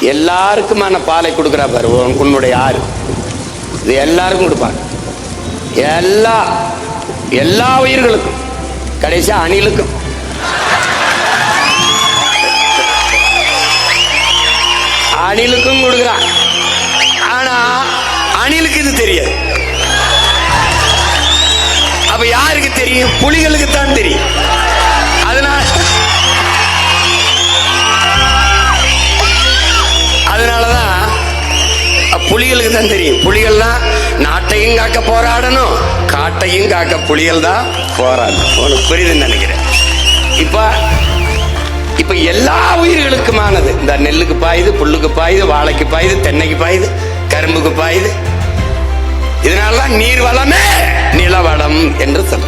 எல்லாருக்குமான பாலை கொடுக்குறா பாரு உன்னுடைய ஆறு. இது எல்லாருக்கும் கொடுப்பாங்க எல்லா எல்லா உயிர்களுக்கும் கடைசியா அணிலுக்கும். அணிலுக்கும் கொடுக்குறான். ஆனா அணிலுக்கு இது தெரியாது. அப்ப யாருக்கு தெரியும்? புலிகளுக்கு தான் தெரியும். புலிகளுக்கு தான் தெரியும். புலிகள்னா நாட்டையும் காக்க போராடணும் காட்டையும் காக்க புலிகள் தான் போராடணும். உனக்கு புரியுதுன்னு நினைக்கிறேன். இப்ப இப்ப எல்லா உயிர்களுக்குமானது இந்த நெல்லுக்கு பாயுது புல்லுக்கு பாயுது வாழைக்கு பாயுது தென்னைக்கு பாயுது கரும்புக்கு பாயுது. இதனாலதான் நீர் வளமே நிலவளம் என்று சொல்ல